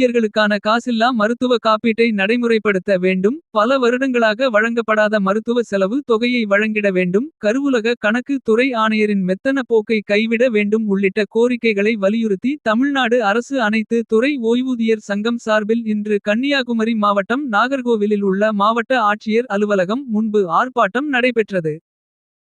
இந்தியர்களுக்கான காசில்லா மருத்துவ காப்பீட்டை நடைமுறைப்படுத்த வேண்டும். பல வருடங்களாக வழங்கப்படாத மருத்துவ செலவு தொகையை வழங்கிட வேண்டும். கருவூலக கணக்கு துறை ஆணையரின் மெத்தன போக்கை கைவிட வேண்டும் உள்ளிட்ட கோரிக்கைகளை வலியுறுத்தி தமிழ்நாடு அரசு அனைத்து துறை ஓய்வூதியர் சங்கம் சார்பில் இன்று கன்னியாகுமரி மாவட்டம் நாகர்கோவிலில் உள்ள மாவட்ட ஆட்சியர் அலுவலகம் முன்பு ஆர்ப்பாட்டம் நடைபெற்றது.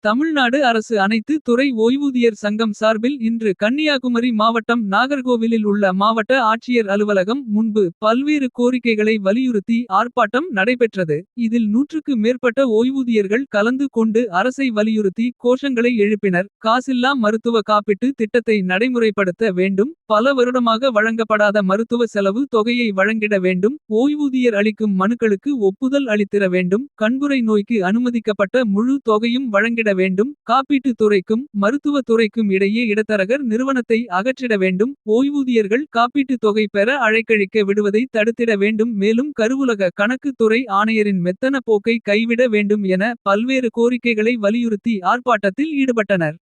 தமிழ்நாடு அரசு அனைத்து துறை ஓய்வூதியர் சங்கம் சார்பில் இன்று கன்னியாகுமரி மாவட்டம் நாகர்கோவிலில் உள்ள மாவட்ட ஆட்சியர் அலுவலகம் முன்பு பல்வேறு கோரிக்கைகளை வலியுறுத்தி ஆர்ப்பாட்டம் நடைபெற்றது. இதில் நூற்றுக்கு மேற்பட்ட ஓய்வூதியர்கள் கலந்து கொண்டு அரசை வலியுறுத்தி கோஷங்களை எழுப்பினர். காசில்லா மருத்துவ காப்பீட்டு திட்டத்தை நடைமுறைப்படுத்த வேண்டும். பல வருடமாக வழங்கப்படாத மருத்துவ செலவு தொகையை வழங்கிட வேண்டும். ஓய்வூதியர் அளிக்கும் மனுக்களுக்கு ஒப்புதல் அளித்திட வேண்டும். கண்புரை நோய்க்கு அனுமதிக்கப்பட்ட முழு தொகையும் வழங்கிட வேண்டும் காப்பீட்டு துறைக்கும் மருத்துவ துறைக்கும் இடையே இடத்தரகர் நிறுவனத்தை அகற்றிட வேண்டும் ஓய்வூதியர்கள் காப்பீட்டு தொகை பெற அழைக்கழிக்க விடுவதை தடுத்திட வேண்டும் மேலும் கருவுலக கணக்கு துறை ஆணையரின் மெத்தன போக்கை கைவிட வேண்டும் என பல்வேறு கோரிக்கைகளை வலியுறுத்தி ஆர்ப்பாட்டத்தில் ஈடுபட்டனர்.